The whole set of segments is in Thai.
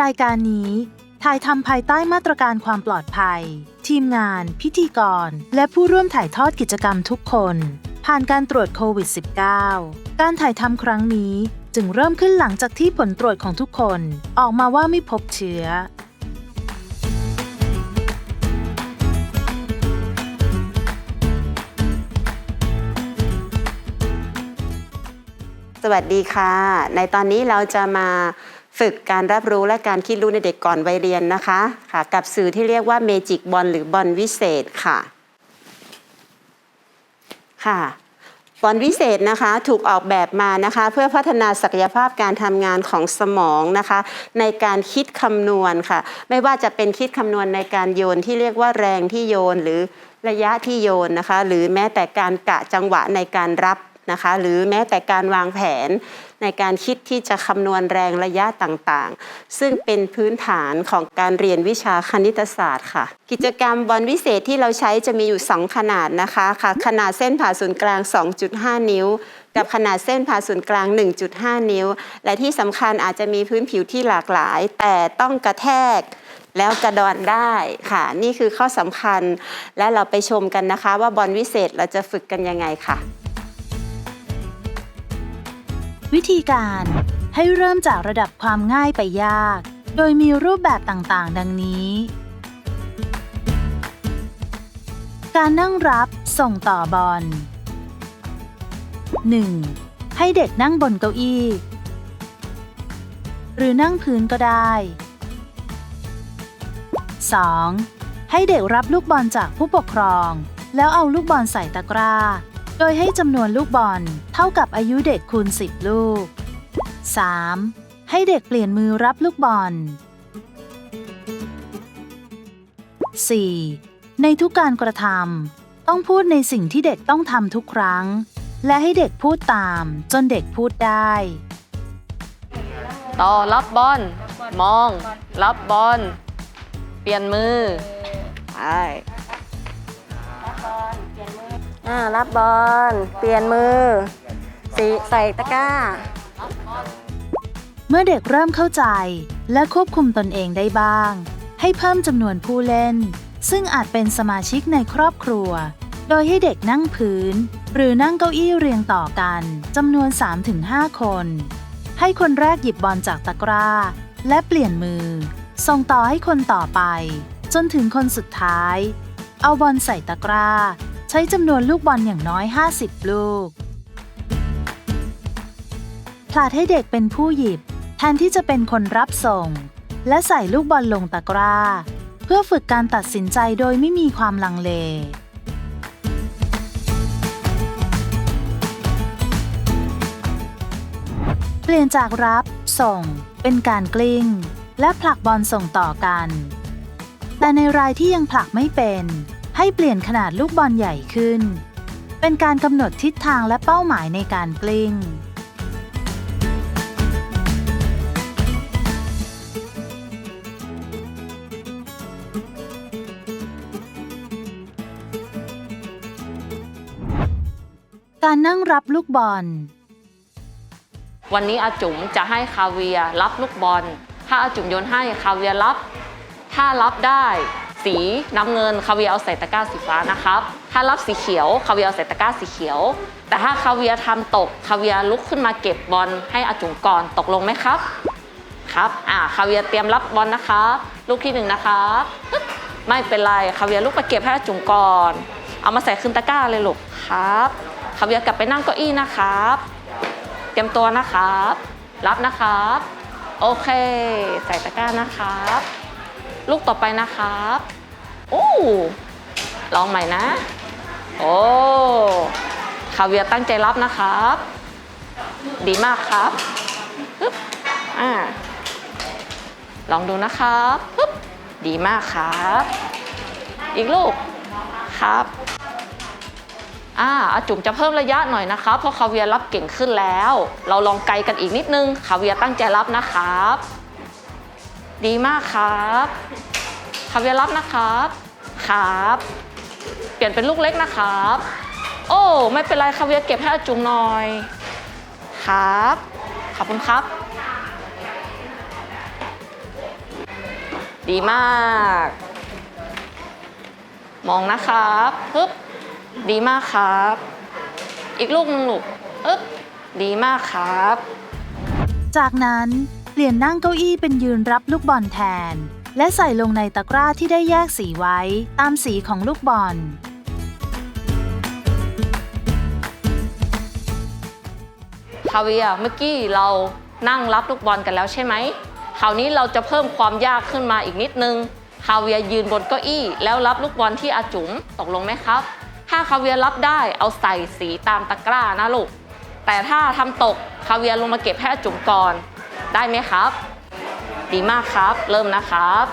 รายการนี้ถ่ายทำภายใต้มาตรการความปลอดภัย ทีมงาน พิธีกร และผู้ร่วมถ่ายทอดกิจกรรมทุกคน ผ่านการตรวจโควิด -19 การถ่ายทำครั้งนี้จึงเริ่มขึ้นหลังจากที่ผลตรวจของทุกคน ออกมาว่าไม่พบเชื้อ สวัสดีค่ะ ในตอนนี้เราจะมา ฝึกการรับรู้และการคิดรู้ในเด็กก่อนวัยเรียนนะคะค่ะ กับสื่อที่เรียกว่าเมจิกบอลหรือบอลวิเศษค่ะค่ะบอลวิเศษนะคะถูกออกแบบมานะคะเพื่อพัฒนาศักยภาพการทำงานของสมองนะคะ ในการคิดคำนวณค่ะ ไม่ว่าจะเป็นคิดคำนวณในการโยนที่เรียกว่าแรงที่โยนหรือระยะที่โยนนะคะ หรือแม้แต่การกะจังหวะในการรับ นะคะ หรือแม้แต่การวางแผนในการคิดที่จะคำนวณแรงระยะต่างๆ ซึ่งเป็นพื้นฐานของการเรียนวิชาคณิตศาสตร์ค่ะ กิจกรรมบอลวิเศษที่เราใช้จะมีอยู่ 2 ขนาดนะคะค่ะ ขนาดเส้นผ่าศูนย์กลาง 2.5 นิ้ว กับขนาดเส้นผ่าศูนย์กลาง 1.5 นิ้ว และที่สำคัญอาจจะมีพื้นผิวที่หลากหลาย แต่ต้องกระแทกแล้วกระดอนได้ค่ะ นี่คือข้อสำคัญ และเราไปชมกันนะคะ ว่าบอลวิเศษเราจะฝึกกันยังไงค่ะ วิธีการให้เริ่มจากระดับความง่ายไปยาก โดยมีรูปแบบต่างๆ ดังนี้ การนั่งรับส่งต่อบอล 1. ให้เด็กนั่งบนเก้าอี้ หรือนั่งพื้นก็ได้ 2. ให้เด็กรับลูกบอลจากผู้ปกครอง แล้วเอาลูกบอลใส่ตะกร้า โดยให้จำนวนลูกบอลเท่ากับอายุเด็กคูณ 10 ลูก 3. ให้เด็กเปลี่ยนมือรับลูกบอล 4. ในทุกการกระทำต้องพูดในสิ่งที่เด็กต้องทำทุกครั้ง และให้เด็กพูดตามจนเด็กพูดได้ ต่อรับบอลมอง รับบอลเปลี่ยนมือ ไป อ่ารับบอล เปลี่ยนมือสีใส่ตะกร้า เมื่อเด็กเริ่มเข้าใจและควบคุมตนเองได้บ้าง ให้เพิ่มจำนวนผู้เล่น ซึ่งอาจเป็นสมาชิกในครอบครัว โดยให้เด็กนั่งพื้น หรือนั่งเก้าอี้เรียงต่อกันจำนวน 3-5 คน ให้คนแรกหยิบบอลจากตะกร้า และเปลี่ยนมือ ส่งต่อให้คนต่อไป จนถึงคนสุดท้าย เอาบอลใส่ตะกร้า ใช้จำนวนลูกบอลอย่างน้อย 50 ลูก ผลัดให้เด็กเป็นผู้หยิบ แทนที่จะเป็นคนรับส่ง และใส่ลูกบอลลงตะกร้า เพื่อฝึกการตัดสินใจโดยไม่มีความลังเลเปลี่ยนจากรับ ส่ง เป็นการกลิ้ง และผลักบอลส่งต่อกัน แต่ในรายที่ยังผลักไม่เป็น ให้เปลี่ยนขนาดลูกบอลใหญ่ขึ้น เป็นการกำหนดทิศทางและเป้าหมายในการกลิ้ง การนั่งรับลูกบอล วันนี้อาจุ๋มจะให้คาเวียร์รับลูกบอล ถ้าอาจุ๋มโยนให้คาเวียร์รับ ถ้ารับได้ สีน้ำเงินคาเวียเอาใส่ตะกร้าสีฟ้านะครับ ถ้ารับสีเขียวคาเวียเอาใส่ตะกร้าสีเขียว แต่ถ้าคาเวียทำตกคาเวียลุกขึ้นมาเก็บบอลให้อาจุ๋มก่อนตกลงไหมครับ ครับ อ่าคาเวียเตรียมรับบอลนะครับลูกที่หนึ่งนะครับไม่เป็นไรคาเวียลุกไปเก็บให้อาจุ๋มก่อน เอามาใส่ขึ้นตะกร้าเลยลูกครับคาเวียกลับไปนั่งเก้าอี้นะครับ เตรียมตัวนะครับ รับนะครับ โอเค ใส่ตะกร้านะครับ ลูกต่อไปนะครับ โอ้ลองใหม่นะ โอ้คาเวียตั้งใจรับนะครับ ดีมากครับปึ๊บอ่าลองดูนะครับปึ๊บดีมากครับ อีกลูกครับอ่าอาจุ๋มจะเพิ่มระยะหน่อยนะคะเพราะคาเวียรับเก่งขึ้นแล้ว เราลองไกลกันอีกนิดนึงคาเวียตั้งใจรับนะครับ ดีมากครับคาเวียร์รับนะครับ ครับ เปลี่ยนเป็นลูกเล็กนะครับ โอ้ ไม่เป็นไรคาเวียร์เก็บให้อาจุ๋มหน่อย ครับ ขอบคุณครับ ดีมาก มองนะครับปึ๊บดีมากครับ อีกลูกหนึงลูกปึ๊บดีมากครับ จากนั้น ลี่ยนนั่งเก้าอี้เป็นยืนรับลูกบอลแทน และใส่ลงในตะกร้าที่ได้แยกสีไว้ตามสีของลูกบอล คาเวียร์เมื่อกี้เรานั่งรับลูกบอลกันแล้วใช่ไหม คราวนี้เราจะเพิ่มความยากขึ้นมาอีกนิดนึง คาเวียร์ยืนบนเก้าอี้ แล้วรับลูกบอลที่อาจุ๋มตกลงไหมครับ ถ้าคาเวียร์รับได้เอาใส่สีตามตะกร้านะลูก แต่ถ้าทำตกคาเวียร์ลงมาเก็บให้อาจุ๋มก่อน ได้ไหมครับ ดีมากครับ เริ่มนะครับ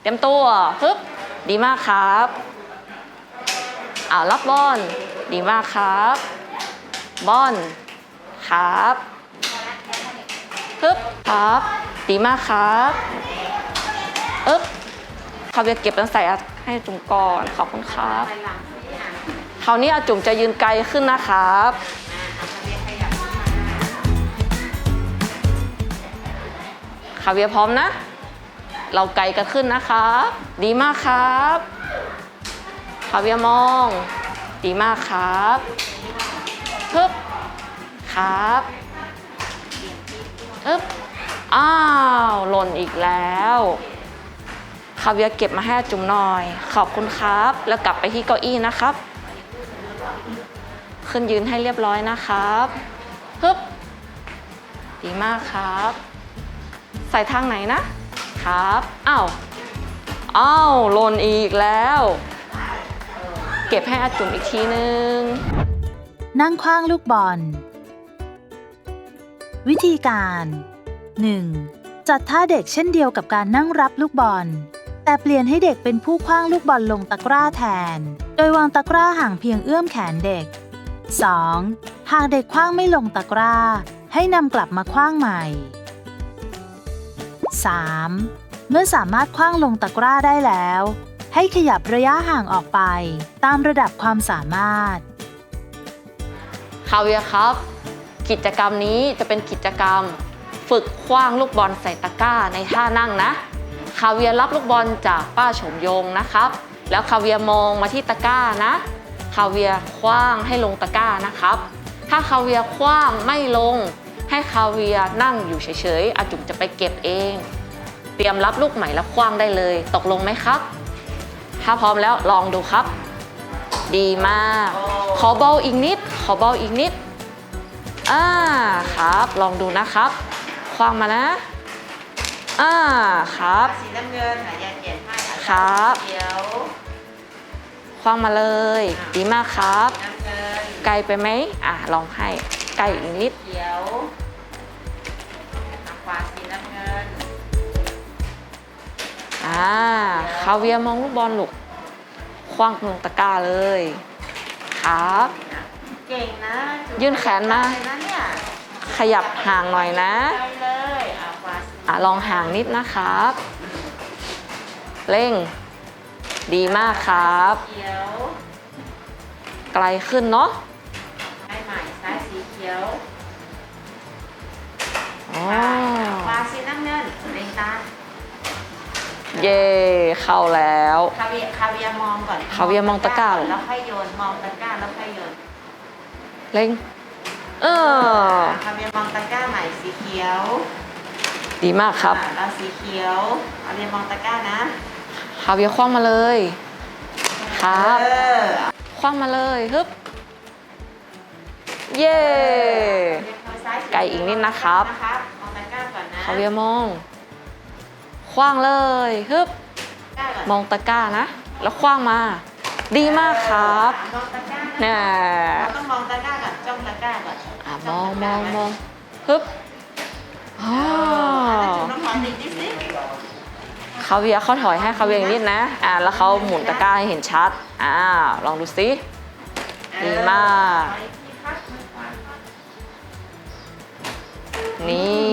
เตรียมตัวปึ๊บดีมากครับอ่ารับบอลดีมากครับ บอลครับปึ๊บครับ ดีมากครับอึ๊บคาเวียร์เก็บแล้วใส่ให้จุ๋มก่อนขอบคุณครับคราวนี้อาจุ๋มจะยืนไกลขึ้นนะครับาเวียพร้อมนะ เราไกลกันขึ้นนะครับ ดีมากครับคาเวียมอง ดีมากครับปึ๊บครับอึ๊บอ้าวหล่นอีกแล้วคาเวียเก็บมาให้จุ๋มหน่อย ขอบคุณครับ แล้วกลับไปที่เก้าอี้นะครับ ขึ้นยืนให้เรียบร้อยนะครับฮึบดีมากครับ ใส่ทางไหนนะ ครับอ้าวอ้าวหล่นอีกแล้ว เก็บให้อาจุ๋มอีกทีนึง นั่งคว้างลูกบอล วิธีการ 1. จัดท่าเด็กเช่นเดียวกับการนั่งรับลูกบอล แต่เปลี่ยนให้เด็กเป็นผู้คว้างลูกบอลลงตะกร้าแทน โดยวางตะกร้าห่างเพียงเอื้อมแขนเด็ก 2. หากเด็กคว้างไม่ลงตะกร้า ให้นำกลับมาคว้างใหม่ 3. เมื่อสามารถคว้างลงตะกร้าได้แล้ว ให้ขยับระยะห่างออกไป ตามระดับความสามารถ คาเวียครับ กิจกรรมนี้จะเป็นกิจกรรม ฝึกคว้างลูกบอลใส่ตะกร้าในท่านั่งนะ คาเวียรับลูกบอลจากป้าโฉมยงนะครับ แล้วคาเวียมองมาที่ตะกร้านะ คาเวียคว้างให้ลงตะกร้านะครับ ถ้าคาเวียคว้างไม่ลง ให้คาเวียร์นั่งอยู่เฉยๆอาจุ๋มจะไปเก็บเอง เตรียมรับลูกใหม่แล้วคว้างได้เลย ตกลงไหมครับ ถ้าพร้อมแล้วลองดูครับ ดีมาก ขอเบาอีกนิด ขอเบาอีกนิดอ่าครับ ลองดูนะครับ คว้างมานะอ่าครับ สีน้ำเงินหายาเขียนให้ครับ เขียวคว้างมาเลย ดีมากครับ น้ำเงิน ไกลไปไหมอ่าลองให้ ไกลอีกนิด เขียวขวาสีน้ำเงิน อ่า คาเวียร์มองลูกบอลลูก คว้างลงตะกร้าเลย ครับ เก่งนะจุ๊บยื่นแขนมา เลยนะเนี่ยขยับห่างหน่อยนะ ไปเลยเอาขวาสีอะลองห่างนิดนะครับ เร่ง ดีมากครับ เขียว ไกลขึ้นเนาะให้ใหม่ซ้า ยสีเขียวอ๋อขวาสีน้ำเงินเล็งตาเย่เข้าแล้วคาเวียร์คาเวียร์มองก่อนคาเวียร์มองตะกร้าเหรอแล้วค่อยโยนมองตะกร้าแล้วค่อยโยนเร่งเออคาเวียร์มองตะกร้าใหม่สีเขียว ดีมากครับอ่าแล้วสีเขียวคาเวียร์มองตะกร้านะคาเวียร์คว้างมาเลย ครับเออคว้างมาเลยฮึบ เย่ไกลอีกนิดนะครับมองตะกร้าก่อนนะคาเวียร์มอง คว้างเลยฮึบตะกร้าก่อนมองตะกร้านะ แล้วคว้างมา ดีมากครับมองตะกร้านะน่ะเราต้องมองตะกร้าก่อนจ้องตะกร้าก่อนอะมองมองมองฮึบอ๋อแล้วจุ่มน้ำหอมอีกนิดสิคาเวียร์เขาถอยให้คาเวียร์อีกนิดนะ อ่า แล้วเขาหมุนตะกร้าให้เห็นชัด อ่า ลองดูสิ ดีมาก นี่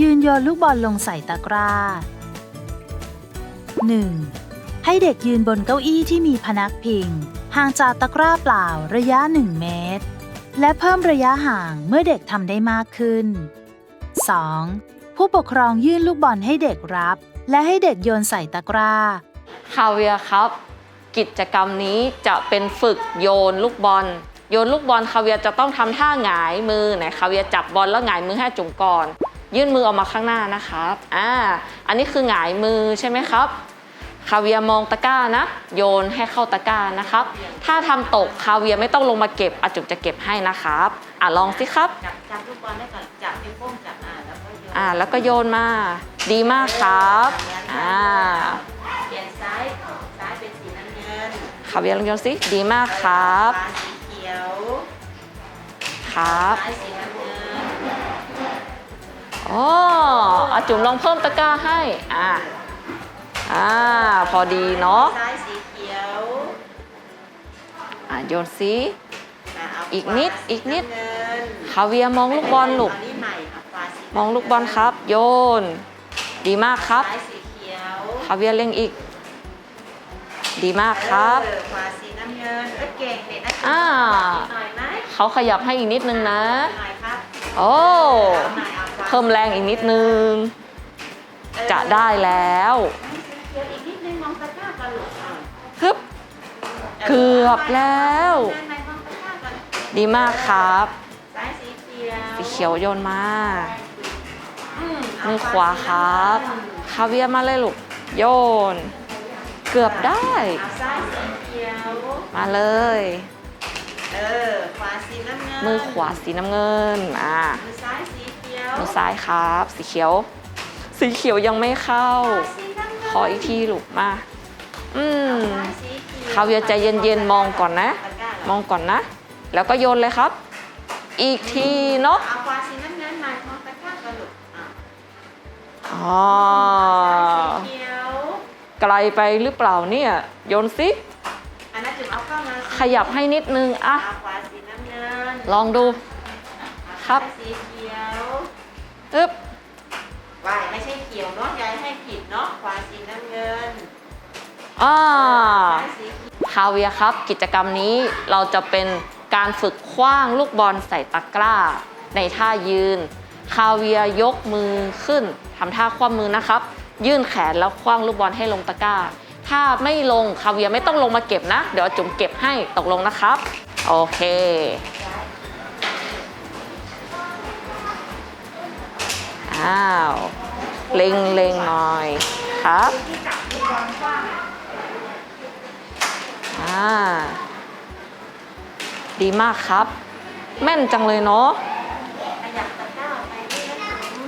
ยืนโยนลูกบอลลงใส่ตะกร้า 1. ให้เด็กยืนบนเก้าอี้ที่มีพนักพิง ห่างจากตะกร้าเปล่าระยะ 1 เมตร และเพิ่มระยะห่างเมื่อเด็กทำได้มากขึ้น 2. ผู้ปกครองยื่นลูกบอลให้เด็กรับ และให้เด็กโยนใส่ตะกร้า คาเวียร์ครับ กิจกรรมนี้จะเป็นฝึกโยนลูกบอล โยนลูกบอลคาเวียร์จะต้องทำท่าหงายมือไหนคาเวียร์จับบอลแล้วหงายมือให้จุ๋มก่อน ยื่นมือออกมาข้างหน้านะครับอ่าอันนี้คือหงายมือใช่ไหมครับคาเวียร์มองตะกร้านะ โยนให้เข้าตะกร้านะครับ ถ้าทำตกคาเวียร์ไม่ต้องลงมาเก็บอาจุ๋มจะเก็บให้นะครับอะลองสิครับจับจับลูกบอลได้ก่อนจับนิ้วโป้งจับอ่าแล้วก็โยนอ่าแล้วก็โยนมา ดีมากครับอ่าเปลี่ยนซ้ายซ้ายเป็นสีน้ำเงินคาเวียร์ลองโยนสิดีมากครับฟ้าสีเขียว ครับซ้ายสีน้ำเงินอ๋ออาจุ๋มลองเพิ่มตะกร้าให้ อ่าอ่า พอดีเนาะซ้ายสีเขียวอ่าโยนสิอะเาอีกนิดขวาอีกนิดสีำเงินคาเวียร์มองลูกบอลลูกนนี้ใหม่ค่ะขวาสีมองลูกบอลครับ โยน ดีมากครับซ้ายสีเขียวคาเวียร์เล็งอีก ดีมากครับเออขวาสีน้ำ เงินเอ้ยเก่งเด็กนะอ่าหน่อยไหมเขาขยับให้อีกนิดนึงนะหน่อยครับโอ้เอาหน่อยเอาขวาเพิ่มแรงอีกนิดนึง จะได้แล้วเขียวอีกนิดนึงมองตะกร้าก่อนลูกอะฮึบเกือบแล้วเดินไปมองตะกร้าก่อนดีมากครับซ้ายสีเขียวสีเขียวโยนมาอืมเมือขวาครับคาเวียร์มาเลยลูก โยน เกือบได้เอาซ้ายสีเขียวมาเลย เออ ขวาสีน้ำเงิน มือขวาสีน้ำเงิน อ่า มือซ้ายสีเขียวมือซ้ายครับ สีเขียว สีเขียวยังไม่เข้าสีน้ำเงินขออีกทีลูกมา อืม ซ้ายสีขียวคาเวียร์ใจเย็นๆมองก่อนนะ ตะกร้าเหรมองก่อนนะ แล้วก็โยนเลยครับ อีกทีเนาะ เอาขวาสีน้ำเงินมามองตะกร้าก่อนลูกอะอ๋อ ซ้ายสีเขียว ไกลไปหรือเปล่าเนี่ย โยนสิ ข้ามาขยับให้นิดนึงอะเอาขวาสีน้ำเงินลองดู ครับซ้ายสีเขียวอึ๊บวายไม่ใช่เขียวเนาะยายให้ผิดเนาะขวาสีน้ำเงินอ่าซ้ายสีเขียวคาเวียร์ครับ กิจกรรมนี้เราจะเป็นการฝึกคว้างลูกบอลใส่ตะกร้า ในท่ายืน คาเวียร์ยกมือขึ้นทำท่าคว่ำมือนะครับ ยื่นแขนแล้วคว้างลูกบอลให้ลงตะกร้า ถ้าไม่ลงคาเวียไม่ต้องลงมาเก็บนะ เดี๋ยวจุ๋มเก็บให้ตกลงนะครับ โอเคอ้าวเล็งเล็งหน่อยครับอ่าดีมากครับ แม่นจังเลยเนาะ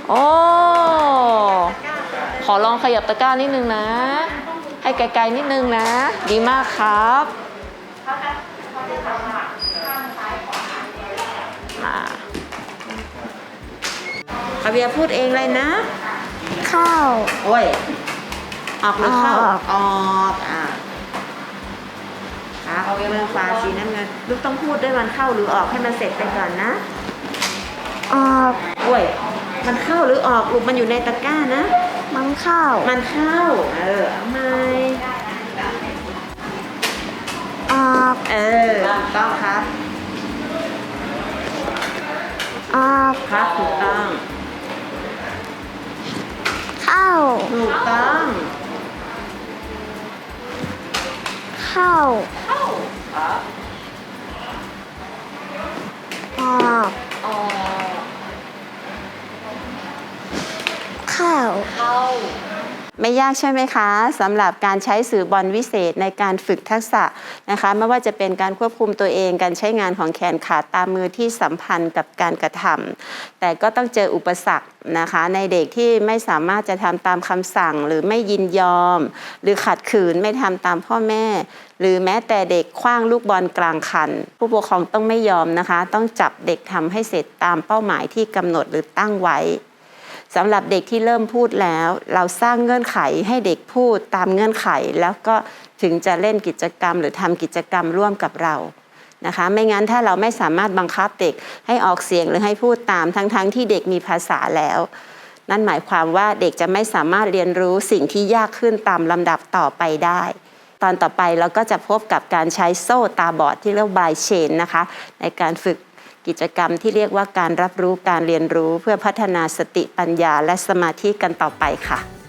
โอ้ขอลองขยับตะกร้านิดนึงนะ ให้ไกลๆนิดนึงนะ ดีมากครับอ่าคาเวียร์พูดเองเลยนะ เข้า โอ้ย ออกหรือเข้า ออก ออกอ่าครับมือขวาสีน้ำเงินลูกต้องพูดด้วยมันเข้าหรือออกให้มันเสร็จไปก่อนนะ ออก โอ้ย มันเข้าหรือออกลูกมันอยู่ในตะกร้านะ มันเข้ามันเข้าเออเอาไหมออกเออถูกต้องครับออกครับถูกต้องเข้าถูกต้องเข้าออกอ๋อ เข้าเข้า ไม่ยากใช่ไหมคะสำหรับการใช้สื่อบอลวิเศษในการฝึกทักษะนะคะ ไม่ว่าจะเป็นการควบคุมตัวเองการใช้งานของแขนขาตามมือที่สัมพันธ์กับการกระทำแต่ก็ต้องเจออุปสรรคนะคะ ในเด็กที่ไม่สามารถจะทำตามคำสั่งหรือไม่ยินยอม หรือขัดขืนไม่ทำตามพ่อแม่ หรือแม้แต่เด็กคว้างลูกบอลกลางคัน ผู้ปกครองต้องไม่ยอมนะคะ ต้องจับเด็กทำให้เสร็จตามเป้าหมายที่กำหนดหรือตั้งไว้ สำหรับเด็กที่เริ่มพูดแล้ว เราสร้างเงื่อนไขให้เด็กพูดตามเงื่อนไข แล้วก็ถึงจะเล่นกิจกรรม หรือทำกิจกรรมร่วมกับเรานะคะ ไม่งั้นถ้าเราไม่สามารถบังคับเด็กให้ออกเสียงหรือให้พูดตามทั้งๆทที่เด็กมีภาษาแล้ว นั่นหมายความว่าเด็กจะไม่สามารถเรียนรู้สิ่งที่ยากขึ้นตามลำดับต่อไปได้ตอนต่อไปเราก็จะพบกับการใช้โซ่ตาบอดที่เรียกว่าบายเชนนะคะ ในการฝึก กิจกรรมที่เรียกว่าการรับรู้การเรียนรู้เพื่อพัฒนาสติปัญญาและสมาธิกันต่อไปค่ะ